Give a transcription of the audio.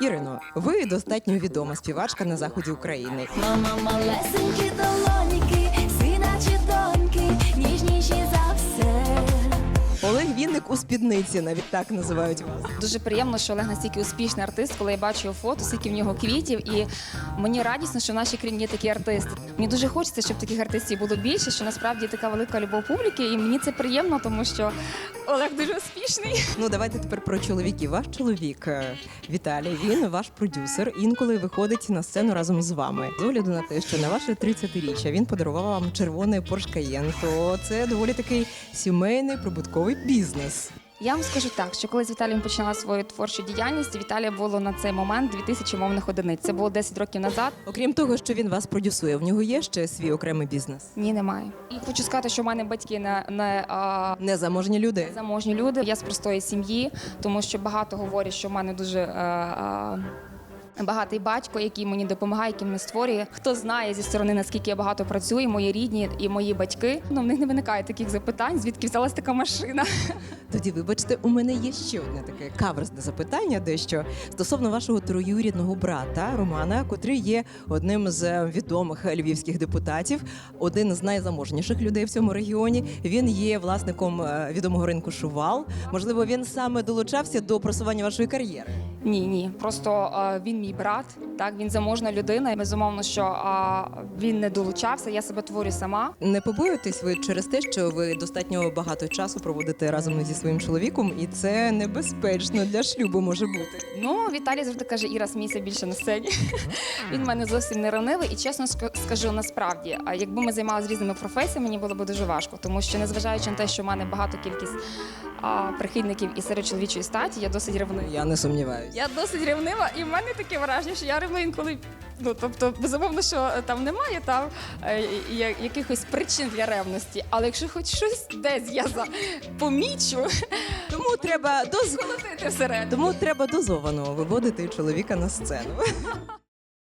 Ірино, ви достатньо відома співачка на заході України. Мама малесенькі долоніки, сина чи доньки, ніжніші за все. Олег Вінник у спідниці, навіть так називають вас. Дуже приємно, що Олег настільки успішний артист, коли я бачу його фото, скільки в нього квітів, і мені радісно, що в нашій країні є такі артисти. Мені дуже хочеться, щоб таких артистів було більше, що насправді така велика любов публіки, і мені це приємно, тому що Олег дуже успішний. Ну давайте тепер про чоловіків. Ваш чоловік е, Віталій, він ваш продюсер. Інколи виходить на сцену разом з вами. З огляду на те, що на ваше 30-річчя він подарував вам червоний Porsche Cayenne, то це доволі такий сімейний прибутковий бізнес. Я вам скажу так, що коли з Віталієм починала свою творчу діяльність, Віталія було на цей момент 2000 мовних одиниць. Це було 10 років назад. Окрім того, що він вас продюсує, в нього є ще свій окремий бізнес. Ні, немає. І хочу сказати, що в мене батьки не, не а, Незаможні люди. заможні люди. Я з простої сім'ї, тому що багато говорять, що в мене дуже. А, е, Багатий батько, який мені допомагає, який мене створює. Хто знає зі сторони, наскільки я багато працюю, мої рідні і мої батьки. Ну в них не виникає таких запитань, звідки взялась така машина. Тоді, вибачте, у мене є ще одне таке каверсне запитання, дещо стосовно вашого троюрідного брата Романа, котрий є одним з відомих львівських депутатів, один з найзаможніших людей в цьому регіоні. Він є власником е, відомого ринку Шувал. Можливо, він саме долучався до просування вашої кар'єри. Ні, ні, просто він мій брат. Так він заможна людина. І безумовно, що він не долучався. Я себе творю сама. Не побоюєтесь ви через те, що ви достатньо багато часу проводите разом зі своїм чоловіком, і це небезпечно для шлюбу може бути. Ну, Віталій завжди каже, Іра, смійся більше на сцені. Він в мене зовсім не ранивий. І чесно скажу, насправді, якби ми займалися різними професіями, мені було б дуже важко, тому що незважаючи на те, що в мене багато кількість а, прихильників і серед чоловічої статі, я досить рівнива. Я не сумніваюся. Я досить рівнива, і в мене таке враження, що я ревную інколи. Ну тобто, безумовно, що е, там немає там е, я- якихось причин для ревності. Але якщо хоч щось десь я за помічу, Тому треба доз... колотити всередину. Тому треба дозовано виводити чоловіка на сцену.